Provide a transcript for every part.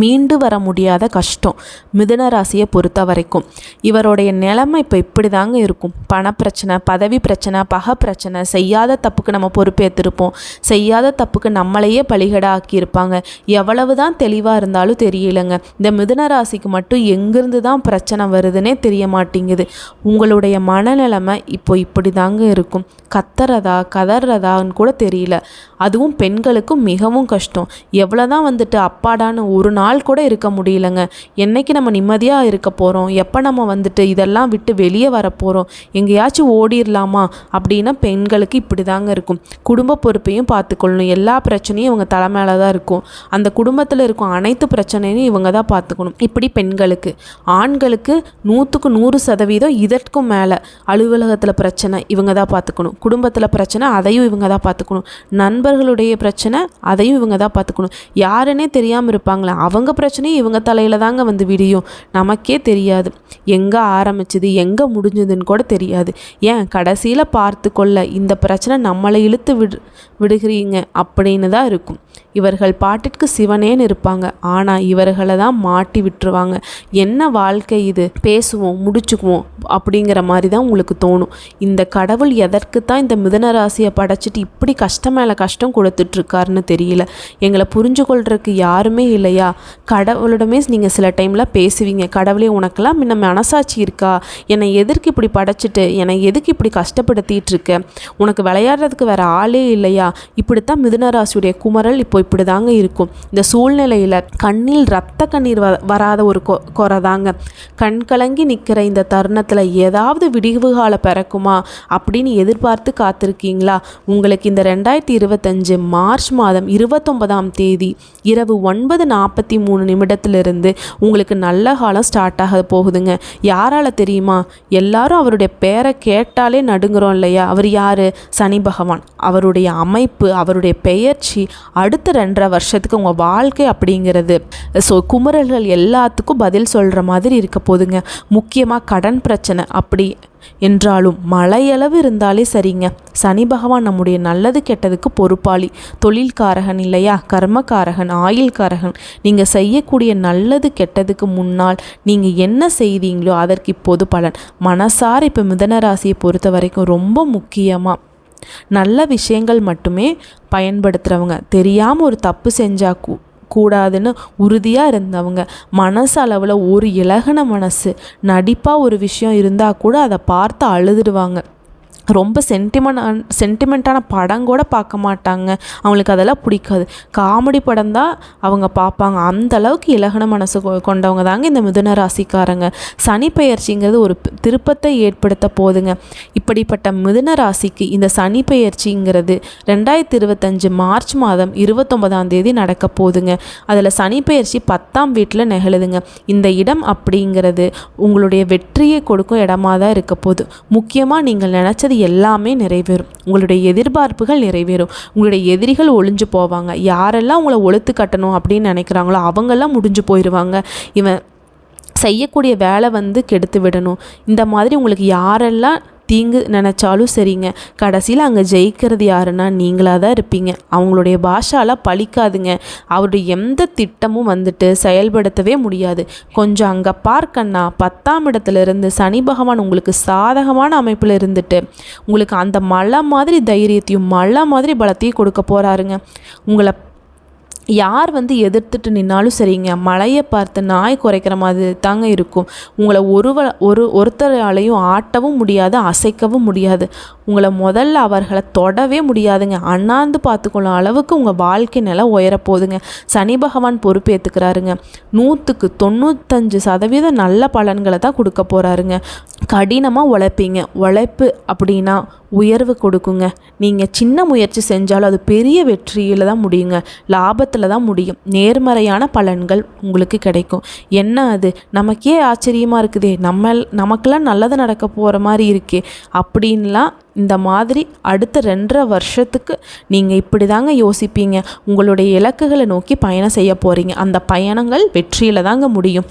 மீண்டு வர முடியாத கஷ்டம் மிதுன ராசியை பொறுத்த வரைக்கும். இவருடைய நிலைமை இப்போ இப்படி தாங்க இருக்கும் பணப்பிரச்சனை பதவி பிரச்சனை பக பிரச்சனை செய்யாத தப்புக்கு நம்ம பொறுப்பேற்றிருப்போம் செய்யாத தப்புக்கு நம்மளையே பலிகடா ஆக்கியிருப்பாங்க எவ்வளவு தான் தெளிவாக இருந்தாலும் தெரியலங்க. இந்த மிதுன ராசிக்கு மட்டும் எங்கேருந்து தான் பிரச்சனை வருதுன்னே தெரிய மாட்டேங்குது. உங்களுடைய மனநிலைமை இப்போ இப்படி தாங்க இருக்கும். கத்துறதா கதறதான்னு கூட தெரியல. அதுவும் பெண்களுக்கும் மிகவும் கஷ்டம். எவ்வளோ தான் வந்துட்டு அப்பாடான்னு ஒரு நாள் கூட இருக்க முடியலங்க. என்னைக்கு நம்ம நிம்மதியாக இருக்க போகிறோம் எப்போ நம்ம வந்துட்டு இதெல்லாம் விட்டு வெளியே வர போகிறோம் எங்கேயாச்சும் ஓடிடலாமா அப்படின்னா பெண்களுக்கு இப்படி தாங்க இருக்கும். குடும்ப பொறுப்பையும் பார்த்துக்கொள்ளணும். எல்லா பிரச்சனையும் இவங்க தலை மேலே தான் இருக்கும். அந்த குடும்பத்தில் இருக்கும் அனைத்து பிரச்சனையும் இவங்க தான் பார்த்துக்கணும். இப்படி பெண்களுக்கு. ஆண்களுக்கு நூற்றுக்கு நூறு சதவீதம் இதற்கும் மேலே அலுவலகத்தில் பிரச்சனை இவங்க தான் பார்த்துக்கணும். குடும்பத்தில் பிரச்சனை அதையும் இவங்க தான் பார்த்துக்கணும். நண்பர் நண்பர்களுடைய பிரச்சனை அதையும் இவங்க தான் பார்த்துக்கணும். யாருன்னே தெரியாமல் இருப்பாங்களே அவங்க பிரச்சனையும் இவங்க தலையில் தாங்க வந்து விடியும். நமக்கே தெரியாது. எங்கே ஆரம்பிச்சது எங்கே முடிஞ்சதுன்னு கூட தெரியாது. ஏன்? கடைசியில் பார்த்து கொள்ள இந்த பிரச்சனை நம்மளை இழுத்து விடு விடுகிறீங்க அப்படின்னு தான் இருக்கும். இவர்கள் பாட்டிற்கு சிவனேன்னு இருப்பாங்க. ஆனால் இவர்களை தான் மாட்டி விட்டுருவாங்க. என்ன வாழ்க்கை இது? பேசுவோம் முடிச்சுக்குவோம் அப்படிங்கிற மாதிரி தான் உங்களுக்கு தோணும். இந்த கடவுள் எதற்கு தான் இந்த மிதனராசியை படைச்சிட்டு இப்படி கஷ்டம் மேலே கஷ்டம் கஷ்டம் கொடுத்துட்ருக்காருன்னு தெரியல. எங்களை புரிஞ்சு கொள்றதுக்கு யாருமே இல்லையா? கடவுளிடமே நீங்கள் சில டைமில் பேசுவீங்க. கடவுளே உனக்கெல்லாம் முன்ன மனசாட்சி இருக்கா? என்னை எதற்கு இப்படி படைச்சிட்டு? என்னை எதுக்கு இப்படி கஷ்டப்படுத்திட்டு இருக்க உனக்கு விளையாடுறதுக்கு வேற ஆளே இல்லையா? இப்படித்தான் மிதுனராசியுடைய குமரல் இப்போ இப்படி தாங்க இருக்கும். இந்த சூழ்நிலையில் கண்ணில் ரத்த கண்ணீர் வ வராத ஒரு கொ குறை தாங்க கண் கலங்கி நிற்கிற இந்த தருணத்தில் ஏதாவது விடிவுகால பிறக்குமா? அப்படின்னு எதிர்பார்த்து காத்திருக்கீங்களா? உங்களுக்கு இந்த ரெண்டாயிரத்தி இருபத்தி இருபத்தஞ்சு மார்ச் மாதம் இருபத்தொன்பதாம் தேதி இரவு ஒன்பது நாற்பத்தி மூணு நிமிடத்திலிருந்து உங்களுக்கு நல்ல காலம் ஸ்டார்ட் ஆக போகுதுங்க. யாரால தெரியுமா? எல்லாரும் அவருடைய பேரை கேட்டாலே நடுங்குறோம் இல்லையா? அவர் யார்? சனி பகவான். அவருடைய அமைப்பு அவருடைய பெயர்ச்சி அடுத்த ரெண்டரை வருஷத்துக்கு உங்கள் வாழ்க்கை அப்படிங்கிறது. ஸோ குமரல்கள் எல்லாத்துக்கும் பதில் சொல்கிற மாதிரி இருக்க போதுங்க முக்கியமாக கடன் பிரச்சனை அப்படி என்றாலும் மழையளவு இருந்தாலே சரிங்க. சனி பகவான் நம்முடைய நல்லது கெட்டதுக்கு பொறுப்பாளி. தொழில்காரகன் இல்லையா? கர்மகாரகன் ஆயுள்காரகன். நீங்கள் செய்யக்கூடிய நல்லது கெட்டதுக்கு முன்னால் நீங்கள் என்ன செய்தீங்களோ அதற்கு இப்போது பலன். மனசார இப்போ மிதன ராசியை பொறுத்த வரைக்கும் ரொம்ப முக்கியமாக நல்ல விஷயங்கள் மட்டுமே பயன்படுத்துகிறவங்க தெரியாமல் ஒரு தப்பு செஞ்சால் கூ கூடாதுன்னு உறுதியாக இருந்தவங்க. மனசு அளவில் ஒரு இலகுன மனசு. நடிப்பாக ஒரு விஷயம் இருந்தால் கூட அதை பார்த்து அழுதுடுவாங்க. ரொம்ப சென்டிமெண்ட் சென்டிமெண்ட்டான படம் கூட பார்க்க மாட்டாங்க. அவங்களுக்கு அதெல்லாம் பிடிக்காது. காமெடி படம் தான் அவங்க பார்ப்பாங்க. அந்த அளவுக்கு இலகன மனசு கொ- கொண்டவங்க தாங்க இந்த மிதுன ராசிக்காரங்க. சனி பயிற்சிங்கிறது ஒரு திருப்பத்தை ஏற்படுத்த போதுங்க. இப்படிப்பட்ட மிதுன ராசிக்கு இந்த சனி பயிற்சிங்கிறது ரெண்டாயிரத்தி இருபத்தஞ்சு மார்ச் மாதம் இருபத்தொன்பதாம் தேதி நடக்க போகுதுங்க அதில் சனி பயிற்சி பத்தாம் வீட்டில் நிகழுதுங்க. இந்த இடம் அப்படிங்கிறது உங்களுடைய வெற்றியை கொடுக்கும் இடமா தான் இருக்க போகுது முக்கியமாக நீங்கள் நினச்சது எல்லாமே நிறைவேறும். உங்களுடைய எதிர்பார்ப்புகள் நிறைவேறும். உங்களுடைய எதிரிகள் ஒளிஞ்சு போவாங்க. யாரெல்லாம் உங்களை ஒழுத்து கட்டணும் அப்படின்னு நினைக்கிறாங்களோ அவங்கெல்லாம் முடிஞ்சு போயிடுவாங்க இவன் செய்யக்கூடிய வேலை வந்து கெடுத்து விடணும். இந்த மாதிரி உங்களுக்கு யாரெல்லாம் தீங்கு நினச்சாலும் சரிங்க. கடைசியில் அங்கே ஜெயிக்கிறது யாருன்னா நீங்களாக தான் இருப்பீங்க. அவங்களுடைய பாஷால பழிக்காதுங்க. அவருடைய எந்த திட்டமும் வந்துட்டு செயல்படுத்தவே முடியாது. கொஞ்சம் அங்கே பார்க்கண்ணா பத்தாம் இடத்துல இருந்து சனி பகவான் உங்களுக்கு சாதகமான அமைப்பில் இருந்துட்டு உங்களுக்கு அந்த மழை மாதிரி தைரியத்தையும் மழை மாதிரி பலத்தையும் கொடுக்க போகிறாருங்க உங்களை யார் வந்து எதிர்த்துட்டு நின்னாலும் சரிங்க. மழையை பார்த்து நாய் குறைக்கிற மாதிரி தாங்க இருக்கும். உங்களை ஒருவ ஒரு ஒருத்தராலையும் ஆட்டவும் முடியாது அசைக்கவும் முடியாது. உங்களை முதல்ல அவர்களை தொடவே முடியாதுங்க. அண்ணாந்து பார்த்துக்கொள்ளும் அளவுக்கு உங்கள் வாழ்க்கை நிலை உயரப்போகுதுங்க. சனி பகவான் பொறுப்பேற்றுக்கிறாருங்க நூற்றுக்கு தொண்ணூத்தஞ்சு சதவீதம் நல்ல பலன்களை தான் கொடுக்க போகிறாருங்க கடினமாக உழைப்பீங்க. உழைப்பு அப்படின்னா உயர்வு கொடுக்குங்க. நீங்கள் சின்ன முயற்சி செஞ்சாலும் அது பெரிய வெற்றியில் தான் முடியுங்க. லாபத்தில் தான் முடியும். நேர்மறையான பலன்கள் உங்களுக்கு கிடைக்கும். என்ன அது? நமக்கே ஆச்சரியமாக இருக்குதே. நம்ம நமக்கெல்லாம் நல்லது நடக்க போகிற மாதிரி இருக்கே. அப்படின்லாம் இந்த மாதிரி அடுத்த ரெண்டரை வருஷத்துக்கு நீங்கள் இப்படி தாங்க யோசிப்பீங்க. உங்களுடைய இலக்குகளை நோக்கி பயணம் செய்ய போகிறீங்க அந்த பயணங்கள் வெற்றியில் தாங்க முடியும்.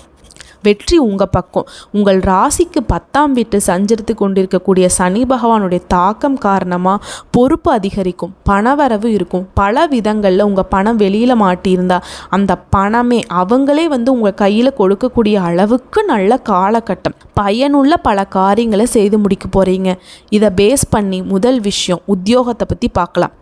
வெற்றி உங்கள் பக்கம். உங்கள் ராசிக்கு பத்தாம் வீட்டு சஞ்சரித்து கொண்டிருக்கக்கூடிய சனி பகவானுடைய தாக்கம் காரணமாக பொறுப்பு அதிகரிக்கும் பணவரவு இருக்கும். பல விதங்களில் உங்கள் பணம் வெளியில் மாட்டியிருந்தா அந்த பணமே அவங்களே வந்து உங்கள் கையில் கொடுக்கக்கூடிய அளவுக்கு நல்ல காலகட்டம். பயனுள்ள பல காரியங்களை செய்து முடிக்க போகிறீங்க இதை பேஸ் பண்ணி முதல் விஷயம் உத்தியோகத்தை பற்றி பார்க்கலாம்.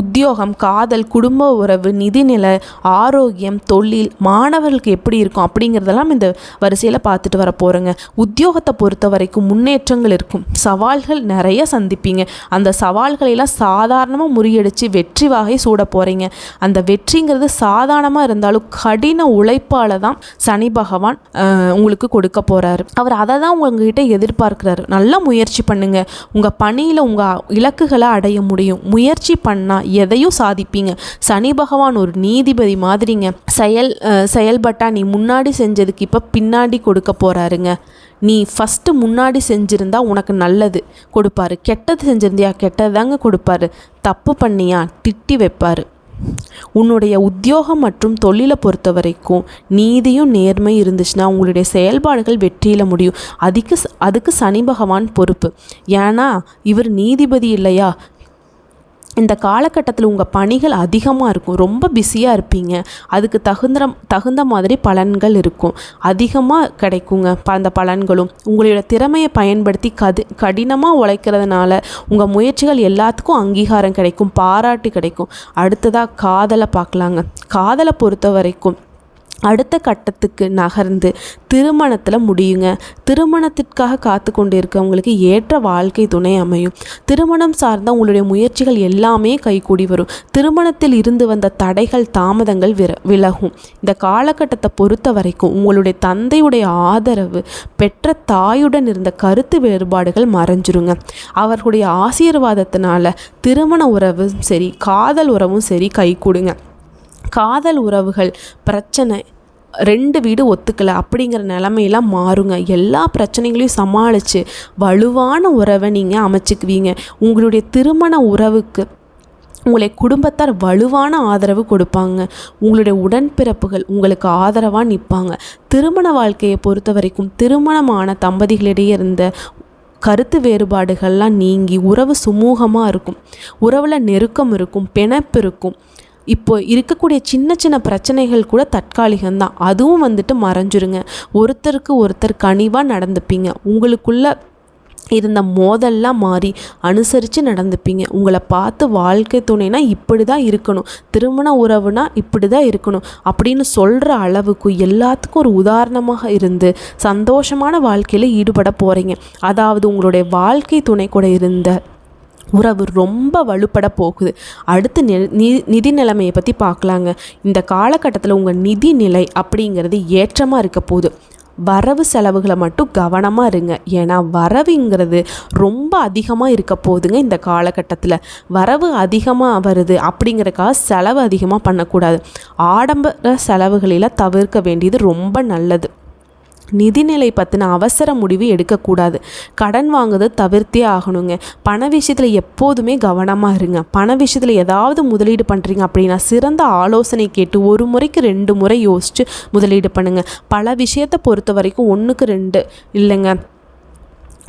உத்தியோகம் காதல் குடும்ப உறவு நிதிநிலை ஆரோக்கியம் தொழில் மாணவர்களுக்கு எப்படி இருக்கும் அப்படிங்கிறதெல்லாம் இந்த வரிசையில் பார்த்துட்டு வர போகிறோங்க உத்தியோகத்தை பொறுத்த வரைக்கும் முன்னேற்றங்கள் இருக்கும். சவால்கள் நிறைய சந்திப்பீங்க. அந்த சவால்களெல்லாம் சாதாரணமாக முறியடித்து வெற்றி வாகை சூட போகிறீங்க அந்த வெற்றிங்கிறது சாதாரணமாக இருந்தாலும் கடின உழைப்பால் தான் சனி பகவான் உங்களுக்கு கொடுக்க போகிறாரு அவர் அதை தான் உங்ககிட்ட எதிர்பார்க்குறாரு. நல்லா முயற்சி பண்ணுங்க. உங்கள் பணியில் உங்கள் இலக்குகளை அடைய முடியும். முயற்சி பண்ணால் எதையும் சாதிப்பீங்க. சனி பகவான் ஒரு நீதிபதி மாதிரிங்க. செயல் செயல்பட்டா நீ முன்னாடி செஞ்சதுக்கு இப்போ பின்னாடி கொடுக்க போகிறாருங்க நீ ஃபஸ்ட்டு முன்னாடி செஞ்சுருந்தா உனக்கு நல்லது கொடுப்பாரு. கெட்டது செஞ்சுருந்தியா கெட்டது தாங்க கொடுப்பாரு. தப்பு பண்ணியா திட்டி வைப்பாரு. உன்னுடைய உத்தியோகம் மற்றும் தொழிலை பொறுத்த வரைக்கும் நீதியும் நேர்மை இருந்துச்சுன்னா உங்களுடைய செயல்பாடுகள் வெற்றியில் முடியும். அதுக்கு அதுக்கு சனி பகவான் பொறுப்பு. ஏன்னா இவர் நீதிபதி இல்லையா? இந்த காலகட்டத்தில் உங்கள் பணிகள் அதிகமாக இருக்கும். ரொம்ப பிஸியாக இருப்பீங்க. அதுக்கு தகுந்த தகுந்த மாதிரி பலன்கள் இருக்கும். அதிகமாக கிடைக்குங்க. ப- அந்த பலன்களும். உங்களோட திறமையை பயன்படுத்தி கது கடினமாக உழைக்கிறதுனால உங்கள் முயற்சிகள் எல்லாத்துக்கும் அங்கீகாரம் கிடைக்கும். பாராட்டு கிடைக்கும். அடுத்ததாக காதலை பார்க்கலாங்க. காதலை பொறுத்த வரைக்கும் அடுத்த கட்டத்துக்கு நகர்ந்து திருமணத்தில் முடியுங்க. திருமணத்திற்காக காத்து கொண்டு இருக்கவங்களுக்கு ஏற்ற வாழ்க்கை துணை அமையும். திருமணம் சார்ந்த உங்களுடைய முயற்சிகள் எல்லாமே கைகூடி வரும். திருமணத்தில் இருந்து வந்த தடைகள் தாமதங்கள் விர விலகும். இந்த காலகட்டத்தை பொறுத்த வரைக்கும் உங்களுடைய தந்தையுடைய ஆதரவு பெற்ற தாயுடன் இருந்த கருத்து வேறுபாடுகள் மறைஞ்சிருங்க. அவர்களுடைய ஆசீர்வாதத்தினால திருமண உறவும் சரி காதல் உறவும் சரி கைகூடுங்க. காதல் உறவுகள் பிரச்சனை ரெண்டு வீடு ஒத்துக்கலை அப்படிங்கிற நிலமையெல்லாம் மாறுங்க. எல்லா பிரச்சனைகளையும் சமாளித்து வலுவான உறவை நீங்கள் அமைச்சுக்குவீங்க. உங்களுடைய திருமண உறவுக்கு உங்களை குடும்பத்தார் வலுவான ஆதரவு கொடுப்பாங்க. உங்களுடைய உடன்பிறப்புகள் உங்களுக்கு ஆதரவாக நிற்பாங்க திருமண வாழ்க்கையை பொறுத்த வரைக்கும் திருமணமான தம்பதிகளிடையே இருந்த கருத்து வேறுபாடுகள்லாம் நீங்கி உறவு சுமூகமாக இருக்கும். உறவில் நெருக்கம் இருக்கும் பிணைப்பு இருக்கும். இப்போ இருக்கக்கூடிய சின்ன சின்ன பிரச்சனைகள் கூட தற்காலிகம்தான். அதுவும் வந்துட்டு மறைஞ்சிருங்க. ஒருத்தருக்கு ஒருத்தர் கனிவாக நடந்துப்பீங்க. உங்களுக்குள்ள இருந்த மோதல்லாம் மாறி அனுசரித்து நடந்துப்பீங்க. உங்களை பார்த்து வாழ்க்கை துணைனா இப்படி தான் இருக்கணும். திருமண உறவுனா இப்படி தான் இருக்கணும். அப்படின்னு சொல்கிற அளவுக்கு எல்லாத்துக்கும் ஒரு உதாரணமாக இருந்து சந்தோஷமான வாழ்க்கையில் ஈடுபட போகிறீங்க அதாவது உங்களுடைய வாழ்க்கை துணை கூட இருந்த உறவு ரொம்ப வலுப்பட போகுது. அடுத்து நி நி- நிதி நிலைமையை பற்றி பார்க்கலாங்க இந்த காலகட்டத்தில் உங்கள் நிதி நிலை அப்படிங்கிறது ஏற்றமாக இருக்க போகுது. வரவு செலவுகளை மட்டும் கவனமாக இருங்க. ஏன்னா வரவுங்கிறது ரொம்ப அதிகமாக இருக்க போகுதுங்க இந்த காலகட்டத்தில். வரவு அதிகமாக வருது அப்படிங்கிறக்காக செலவு அதிகமாக பண்ணக்கூடாது. ஆடம்பர செலவுகளில் தவிர்க்க வேண்டியது ரொம்ப நல்லது. நிதிநிலை பற்றின அவசர முடிவு எடுக்கக்கூடாது. கடன் வாங்குறதை தவிர்த்தே ஆகணுங்க. பண விஷயத்தில் எப்போதுமே கவனமாக இருங்க. பண விஷயத்தில் ஏதாவது முதலீடு பண்ணுறீங்க அப்படின்னா சிறந்த ஆலோசனை கேட்டு ஒரு முறைக்கு ரெண்டு முறை யோசித்து முதலீடு பண்ணுங்கள் பல விஷயத்தை பொறுத்த வரைக்கும் ஒன்றுக்கு ரெண்டு இல்லைங்க.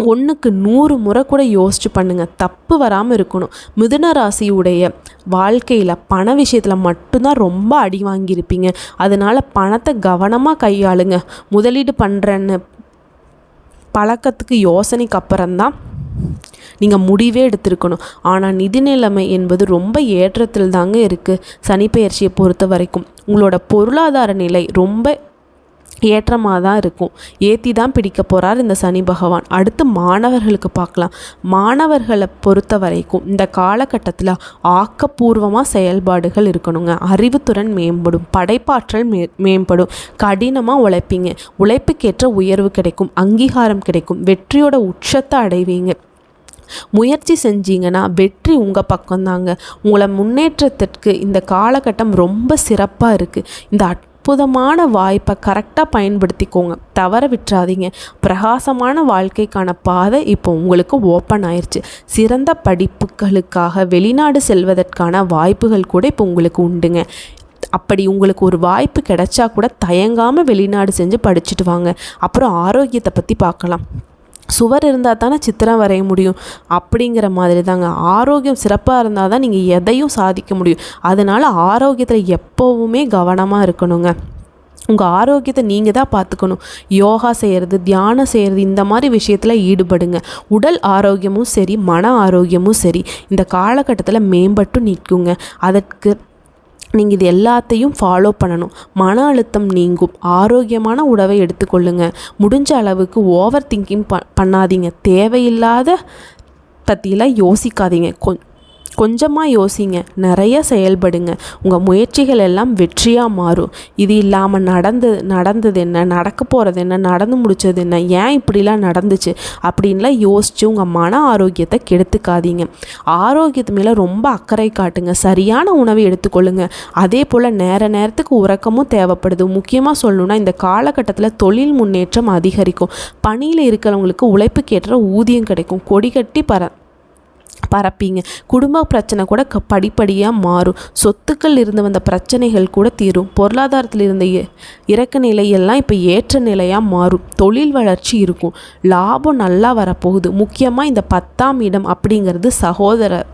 ஒன்றுக்கு நூறு முறை கூட யோசிச்சு பண்ணுங்கள் தப்பு வராமல் இருக்கணும். மிதுன ராசியுடைய வாழ்க்கையில் பண விஷயத்தில் மட்டும்தான் ரொம்ப அடி வாங்கியிருப்பீங்க. அதனால் பணத்தை கவனமாக கையாளுங்க. முதலீடு பண்ணுறேன்னு பழக்கத்துக்கு யோசனைக்கு அப்புறம்தான் நீங்கள் முடிவே எடுத்திருக்கணும். ஆனால் நிதி நிலைமை என்பது ரொம்ப ஏற்றத்தில் தாங்க இருக்குது சனிப்பெயர்ச்சியை பொறுத்த வரைக்கும் உங்களோட பொருளாதார நிலை ரொம்ப ஏற்றமாக தான் இருக்கும். ஏற்றி தான் பிடிக்க போகிறார் இந்த சனி பகவான். அடுத்து மாணவர்களுக்கு பார்க்கலாம். மாணவர்களை பொறுத்த வரைக்கும் இந்த காலகட்டத்தில் ஆக்கப்பூர்வமாக செயல்பாடுகள் இருக்கணுங்க. அறிவுத்திறன் மேம்படும் படைப்பாற்றல் மே மேம்படும். கடினமாக உழைப்பீங்க. உழைப்புக்கேற்ற உயர்வு கிடைக்கும் அங்கீகாரம் கிடைக்கும். வெற்றியோட உச்சத்தை அடைவீங்க. முயற்சி செஞ்சீங்கன்னா வெற்றி உங்கள் பக்கம்தாங்க. உங்களை முன்னேற்றத்திற்கு இந்த காலகட்டம் ரொம்ப சிறப்பாக இருக்குது இந்த அற்புதமான வாய்ப்பை கரெக்டாக பயன்படுத்திக்கோங்க. தவற விட்டுறாதீங்க. பிரகாசமான வாழ்க்கைக்கான பாதை இப்போ உங்களுக்கு ஓப்பன் ஆயிடுச்சு சிறந்த படிப்புகளுக்காக வெளிநாடு செல்வதற்கான வாய்ப்புகள் கூட இப்போ உங்களுக்கு உண்டுங்க. அப்படி உங்களுக்கு ஒரு வாய்ப்பு கிடைச்சா கூட தயங்காமல் வெளிநாடு செஞ்சு படிச்சுட்டு வாங்க. அப்புறம் ஆரோக்கியத்தை பற்றி பார்க்கலாம். சுவர் இருந்தால் தானே சித்திரம் வரைய முடியும். அப்படிங்கிற மாதிரி தாங்க ஆரோக்கியம் சிறப்பாக இருந்தால் தான் நீங்கள் எதையும் சாதிக்க முடியும். அதனால் ஆரோக்கியத்தில் எப்போவுமே கவனமாக இருக்கணுங்க. உங்கள் ஆரோக்கியத்தை நீங்கள் தான் பார்த்துக்கணும். யோகா செய்கிறது தியானம் செய்கிறது இந்த மாதிரி விஷயத்தில் ஈடுபடுங்க. உடல் ஆரோக்கியமும் சரி மன ஆரோக்கியமும் சரி. இந்த காலகட்டத்தில் மேம்பட்டு நிற்குங்க. அதற்கு நீங்கள் இது எல்லாத்தையும் ஃபாலோ பண்ணணும். மன அழுத்தம் நீங்கும். ஆரோக்கியமான உணவை எடுத்துக்கொள்ளுங்க. முடிஞ்ச அளவுக்கு ஓவர் திங்கிங் ப பண்ணாதீங்க. தேவையில்லாத பற்றிலாம் யோசிக்காதீங்க. கொ கொஞ்சமாக யோசிங்க. நிறைய செயல்படுங்க. உங்கள் முயற்சிகள் எல்லாம் வெற்றியாக மாறும். இது இல்லாமல் நடந்து நடந்தது என்ன? நடக்க போகிறது என்ன? நடந்து முடிச்சது என்ன? ஏன் இப்படிலாம் நடந்துச்சு? அப்படின்லாம் யோசித்து உங்கள் மன ஆரோக்கியத்தை கெடுத்துக்காதீங்க. ஆரோக்கியத்து மேலே ரொம்ப அக்கறை காட்டுங்க. சரியான உணவை எடுத்துக்கொள்ளுங்க. அதே போல் நேர நேரத்துக்கு உறக்கமும் தேவைப்படுது. முக்கியமாக சொல்லணுன்னா இந்த காலகட்டத்தில் தொழில் முன்னேற்றம் அதிகரிக்கும். பணியில் இருக்கிறவங்களுக்கு உழைப்புக்கேற்ற ஊதியம் கிடைக்கும். கொடி கட்டி பர பரப்பிங்க. குடும்ப பிரச்சனை கூட க படிப்படியாக மாறும். சொத்துக்கள் இருந்து வந்த பிரச்சனைகள் கூட தீரும். பொருளாதாரத்தில் இருந்த இ- இறக்க நிலையெல்லாம் இப்போ ஏற்ற நிலையாக மாறும். தொழில் வளர்ச்சி இருக்கும். லாபம் நல்லா வரப்போகுது. முக்கியமாக இந்த பத்தாம் இடம் அப்படிங்கிறது சகோதர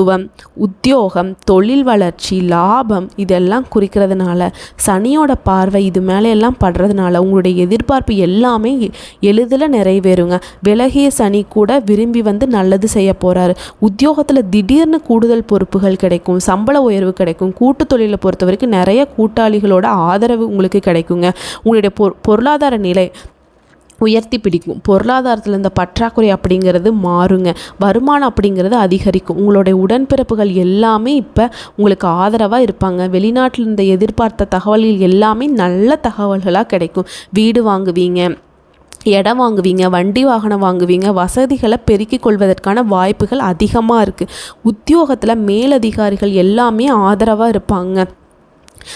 துவம் உத்தியோகம் தொழில் வளர்ச்சி லாபம் இதெல்லாம் குறிக்கிறதுனால சனியோட பார்வை இது மேலே எல்லாம் படுறதுனால உங்களுடைய எதிர்பார்ப்பு எல்லாமே எளிதில் நிறைவேறுங்க. விலகிய சனி கூட விரும்பி வந்து நல்லது செய்ய போகிறாரு உத்தியோகத்தில் திடீர்னு கூடுதல் பொறுப்புகள் கிடைக்கும் சம்பள உயர்வு கிடைக்கும் கூட்டு தொழிலை பொறுத்த வரைக்கும் நிறைய கூட்டாளிகளோட ஆதரவு உங்களுக்கு கிடைக்குங்க. உங்களுடைய பொ பொருளாதார நிலை உயர்த்தி பிடிக்கும். பொருளாதாரத்தில் இந்த பற்றாக்குறை அப்படிங்கிறது மாறுங்க. வருமானம் அப்படிங்கிறது அதிகரிக்கும். உங்களுடைய உடன்பிறப்புகள் எல்லாமே இப்போ உங்களுக்கு ஆதரவாக இருப்பாங்க. வெளிநாட்டில் இருந்த எதிர்பார்த்த தகவல்கள் எல்லாமே நல்ல தகவல்களாக கிடைக்கும். வீடு வாங்குவீங்க இடம் வாங்குவீங்க வண்டி வாகனம் வாங்குவீங்க வசதிகளை பெருக்கிக் கொள்வதற்கான வாய்ப்புகள் அதிகமாக இருக்குது உத்தியோகத்தில் மேலதிகாரிகள் எல்லாமே ஆதரவாக இருப்பாங்க.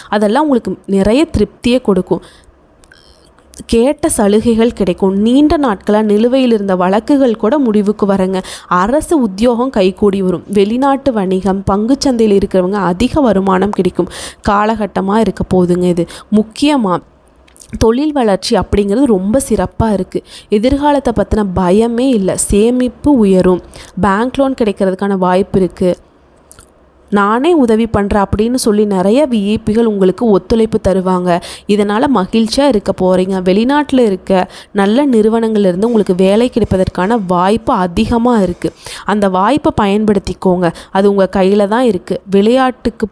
அதெல்லாம் உங்களுக்கு நிறைய திருப்தியை கொடுக்கும். கேட்ட சலுகைகள் கிடைக்கும். நீண்ட நாட்களாக நிலுவையில் இருந்த வழக்குகள் கூட முடிவுக்கு வரங்க. அரசு உத்தியோகம் கைகூடி வரும். வெளிநாட்டு வணிகம் பங்குச்சந்தையில் இருக்கிறவங்க அதிக வருமானம் கிடைக்கும். காலகட்டமாக இருக்க போகுதுங்க இது. முக்கியமாக தொழில் வளர்ச்சி அப்படிங்கிறது ரொம்ப சிறப்பாக இருக்குது எதிர்காலத்தை பற்றின பயமே இல்லை. சேமிப்பு உயரும். பேங்க் லோன் கிடைக்கிறதுக்கான வாய்ப்பு இருக்குது நானே உதவி பண்ணுறேன் அப்படின்னு சொல்லி நிறைய விஐபிகள் உங்களுக்கு ஒத்துழைப்பு தருவாங்க. இதனால் மகிழ்ச்சியாக இருக்க போகிறீங்க வெளிநாட்டில் இருக்க நல்ல நிறுவனங்கள்லேருந்து உங்களுக்கு வேலை கிடைப்பதற்கான வாய்ப்பு அதிகமாக இருக்குது அந்த வாய்ப்பை பயன்படுத்திக்கோங்க. அது உங்கள் கையில் தான் இருக்குது விளையாட்டுக்கு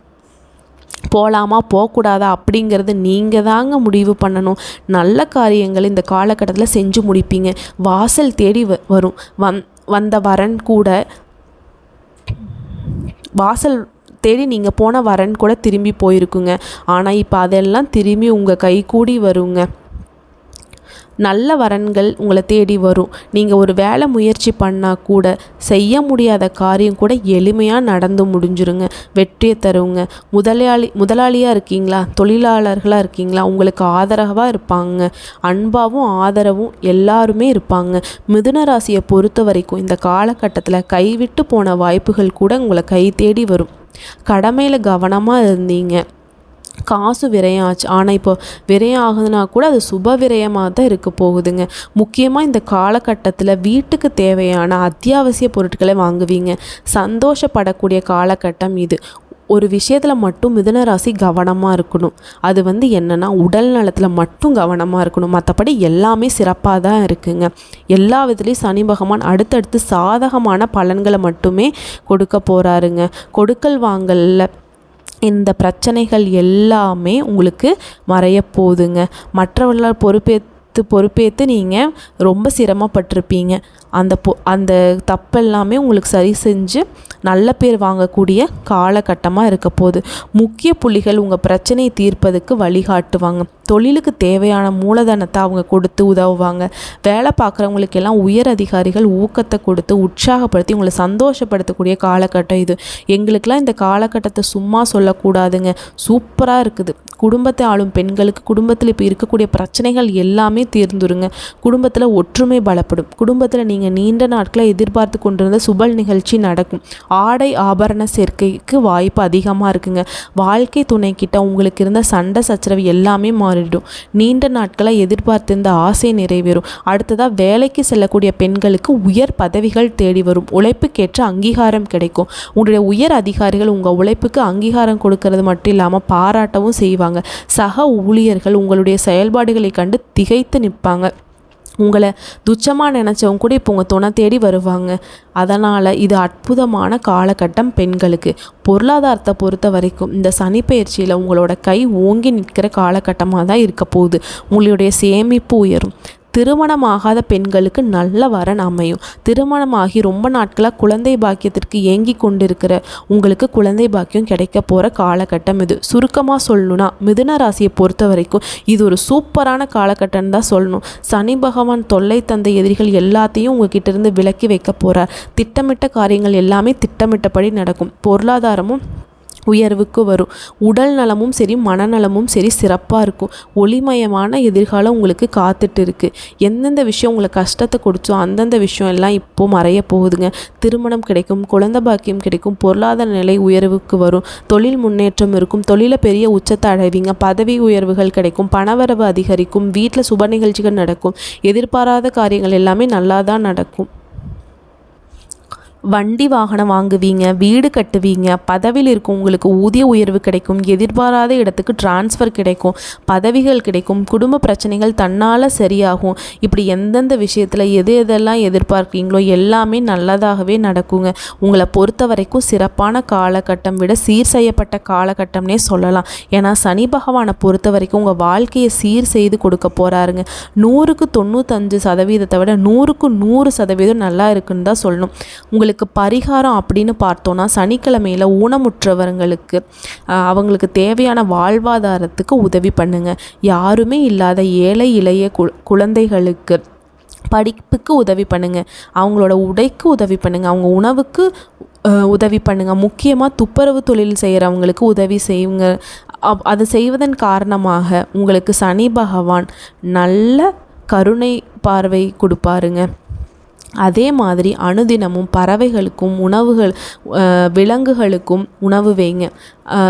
போகலாமா போகக்கூடாதா அப்படிங்கிறது நீங்கள் தாங்க முடிவு பண்ணணும். நல்ல காரியங்கள் இந்த காலகட்டத்தில் செஞ்சு முடிப்பீங்க. வாசல் தேடி வ- வரும். வந் வந்த வரன் கூட வாசல் தேடி நீங்கள் போன வரன் கூட திரும்பி போயிருக்குங்க. ஆனால் இப்போ அதெல்லாம் திரும்பி உங்கள் கை கூடி வருங்க. நல்ல வரன்கள் உங்களை தேடி வரும். நீங்கள் ஒரு வேலை முயற்சி பண்ணால் கூட செய்ய முடியாத காரியம் கூட எளிமையாக நடந்து முடிஞ்சிருங்க. வெற்றியை தருவங்க முதலாளி முதலாளியாக இருக்கீங்களா? தொழிலாளர்களாக இருக்கீங்களா? உங்களுக்கு ஆதரவாக இருப்பாங்க. அன்பாகவும் ஆதரவும் எல்லாருமே இருப்பாங்க. மிதுன ராசியை பொறுத்த வரைக்கும் இந்த காலகட்டத்தில் கைவிட்டு போன வாய்ப்புகள் கூட உங்களை கை தேடி வரும். கடமையில் கவனமாக இருந்தீங்க. காசு விரயம் ஆச்சு ஆனால் இப்போ விரயம் ஆகுதுன்னா கூட அது சுப விரயமாக தான் இருக்க போகுதுங்க. முக்கியமாக இந்த காலகட்டத்தில் வீட்டுக்கு தேவையான அத்தியாவசிய பொருட்களை வாங்குவீங்க. சந்தோஷப்படக்கூடிய காலகட்டம் இது. ஒரு விஷயத்தில் மட்டும் மிதுன ராசி கவனமாக இருக்கணும். அது வந்து என்னென்னா உடல் நலத்தில் மட்டும் கவனமாக இருக்கணும். மற்றபடி எல்லாமே சிறப்பாக தான் இருக்குங்க. எல்லா விதத்துலேயும் சனி பகவான் அடுத்தடுத்து சாதகமான பலன்களை மட்டுமே கொடுக்க போகிறாருங்க கொடுக்கல் வாங்கலில் இந்த பிரச்சனைகள் எல்லாமே உங்களுக்கு மறைய போகுதுங்க. மற்றவர்களால் பொறுப்பேற்று பொறுப்பேற்று நீங்கள் ரொம்ப சிரமப்பட்டிருப்பீங்க. அந்த பொ அந்த தப்பெல்லாமே உங்களுக்கு சரி செஞ்சு நல்ல பேர் வாங்கக்கூடிய காலகட்டமாக இருக்க போகுது. முக்கிய புள்ளிகள் உங்கள் பிரச்சனையை தீர்ப்பதுக்கு வழிகாட்டுவாங்க. தொழிலுக்கு தேவையான மூலதனத்தை அவங்க கொடுத்து உதவுவாங்க. வேலை பார்க்குறவங்களுக்கு எல்லாம் உயர் அதிகாரிகள் ஊக்கத்தை கொடுத்து உற்சாகப்படுத்தி உங்களை சந்தோஷப்படுத்தக்கூடிய காலகட்டம் இது. எங்களுக்கெல்லாம் இந்த காலகட்டத்தை சும்மா சொல்லக்கூடாதுங்க. சூப்பராக இருக்குது. குடும்பத்தை ஆளும் பெண்களுக்கு குடும்பத்தில் இப்போ இருக்கக்கூடிய பிரச்சனைகள் எல்லாமே தீர்ந்துருங்க. குடும்பத்தில் ஒற்றுமை பலப்படும். குடும்பத்தில் நீங்கள் நீண்ட நாட்களை எதிர்பார்த்து கொண்டிருந்த சுபல் நிகழ்ச்சி நடக்கும். ஆடை ஆபரண சேர்க்கைக்கு வாய்ப்பு அதிகமாக இருக்குங்க. வாழ்க்கை துணை கிட்ட உங்களுக்கு இருந்த சண்டை சச்சரவு எல்லாமே மாறிடும் நீண்ட நாட்களாக எதிர்பார்த்திருந்த ஆசை நிறைவேறும். அடுத்ததாக வேலைக்கு செல்லக்கூடிய பெண்களுக்கு உயர் பதவிகள் தேடி வரும். உழைப்புக்கேற்ற அங்கீகாரம் கிடைக்கும். உங்களுடைய உயர் அதிகாரிகள் உங்கள் உழைப்புக்கு அங்கீகாரம் கொடுக்கறது மட்டும் இல்லாமல் பாராட்டவும் செய்வாங்க. சக ஊழியர்கள் உங்களுடைய செயல்பாடுகளை கண்டு திகைத்து நிற்பாங்க. உங்களை துச்சமாக நினச்சவங்க கூட இப்போ உங்கள் துணை தேடி வருவாங்க. அதனால் இது அற்புதமான காலகட்டம் பெண்களுக்கு. பொருளாதாரத்தை பொறுத்த வரைக்கும் இந்த சனி பயிற்சியில் உங்களோட கை ஓங்கி நிற்கிற காலகட்டமாக தான் இருக்க போகுது. உங்களுடைய சேமிப்பு உயரும். திருமணமாகாத பெண்களுக்கு நல்ல வரன் அமையும். திருமணமாகி ரொம்ப நாட்களாக குழந்தை பாக்கியத்திற்கு ஏங்கி கொண்டிருக்கிற உங்களுக்கு குழந்தை பாக்கியம் கிடைக்க போகிற காலகட்டம் இது. சுருக்கமாக சொல்லணும்னா மிதுன ராசியை பொறுத்த வரைக்கும் இது ஒரு சூப்பரான காலகட்டம்னு தான் சொல்லணும். சனி பகவான் தொல்லை தந்த எதிரிகள் எல்லாத்தையும் உங்ககிட்ட இருந்து விலக்கி வைக்க போகிறார் திட்டமிட்ட காரியங்கள் எல்லாமே திட்டமிட்டபடி நடக்கும். பொருளாதாரமும் உயர்வுக்கு வரும். உடல் நலமும் சரி மனநலமும் சரி சிறப்பாக இருக்கும். ஒளிமயமான எதிர்காலம் உங்களுக்கு காத்துட்டு இருக்குது எந்தெந்த விஷயம் உங்களை கஷ்டத்தை கொடுத்தோ அந்தந்த விஷயம் எல்லாம் இப்போ மறைய போகுதுங்க. திருமணம் கிடைக்கும் குழந்தை பாக்கியம் கிடைக்கும் பொருளாதார நிலை உயர்வுக்கு வரும். தொழில் முன்னேற்றம் இருக்கும் தொழிலை பெரிய உச்சத்தை அடைவீங்க. பதவி உயர்வுகள் கிடைக்கும் பணவரவு அதிகரிக்கும் வீட்டில் சுப நிகழ்ச்சிகள் நடக்கும். எதிர்பாராத காரியங்கள் எல்லாமே நல்லா தான் நடக்கும். வண்டி வாகனம் வாங்குவீங்க வீடு கட்டுவீங்க பதவியில் இருக்கும் உங்களுக்கு ஊதிய உயர்வு கிடைக்கும் எதிர்பாராத இடத்துக்கு டிரான்ஸ்ஃபர் கிடைக்கும் பதவிகள் கிடைக்கும் குடும்ப பிரச்சனைகள் தன்னால் சரியாகும். இப்படி எந்தெந்த விஷயத்தில் எது எதெல்லாம் எதிர்பார்க்குறீங்களோ எல்லாமே நல்லதாகவே நடக்குங்க. உங்களை பொறுத்த வரைக்கும் சிறப்பான காலகட்டம் விட சீர் செய்யப்பட்ட காலகட்டம்னே சொல்லலாம். ஏன்னா சனி பகவானை பொறுத்த வரைக்கும் உங்கள் வாழ்க்கையை சீர் செய்து கொடுக்க போகிறாருங்க நூறுக்கு தொண்ணூத்தஞ்சு சதவீதத்தை விட நூறுக்கு நூறு சதவீதம் நல்லா இருக்குன்னு தான் சொல்லணும். உங்களுக்கு அவங்களுக்கு பரிகாரம் அப்படின்னு பார்த்தோன்னா சனிக்கிழமையில் ஊனமுற்றவர்களுக்கு அவங்களுக்கு தேவையான வாழ்வாதாரத்துக்கு உதவி பண்ணுங்கள் யாருமே இல்லாத ஏழை இளைய கு குழந்தைகளுக்கு படிப்புக்கு உதவி பண்ணுங்கள் அவங்களோட உடைக்கு உதவி பண்ணுங்கள் அவங்க உணவுக்கு உதவி பண்ணுங்கள் முக்கியமாக துப்புரவு தொழில் செய்கிறவங்களுக்கு உதவி செய்யுங்க. அது செய்வதன் காரணமாக உங்களுக்கு சனி பகவான் நல்ல கருணை பார்வை கொடுப்பாருங்க. அதே மாதிரி அனுதினமும் பறவைகளுக்கும் உணவுகள் விலங்குகளுக்கும் உணவு வைங்க.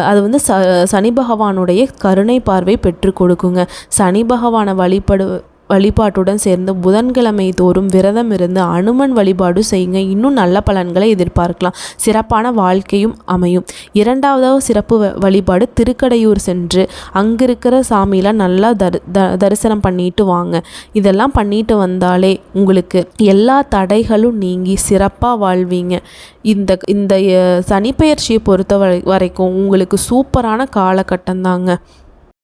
அது வந்து ச சனி பகவானுடைய கருணை பார்வை பெற்று கொடுக்குங்க. சனி பகவானை வழிபடு வழிபாட்டுடன் சேர்ந்து புதன்கிழமை தோறும் விரதம் இருந்து அனுமன் வழிபாடு செய்யுங்க. இன்னும் நல்ல பலன்களை எதிர்பார்க்கலாம். சிறப்பான வாழ்க்கையும் அமையும். இரண்டாவதாக சிறப்பு வழிபாடு திருக்கடையூர் சென்று அங்கே இருக்கிற நல்லா தரு த தரிசனம் பண்ணிட்டு வாங்க. இதெல்லாம் பண்ணிட்டு வந்தாலே உங்களுக்கு எல்லா தடைகளும் நீங்கி சிறப்பாக வாழ்வீங்க. இந்த இந்த சனிப்பெயர்ச்சியை பொறுத்த வரை வரைக்கும் உங்களுக்கு சூப்பரான காலகட்டம் தாங்க.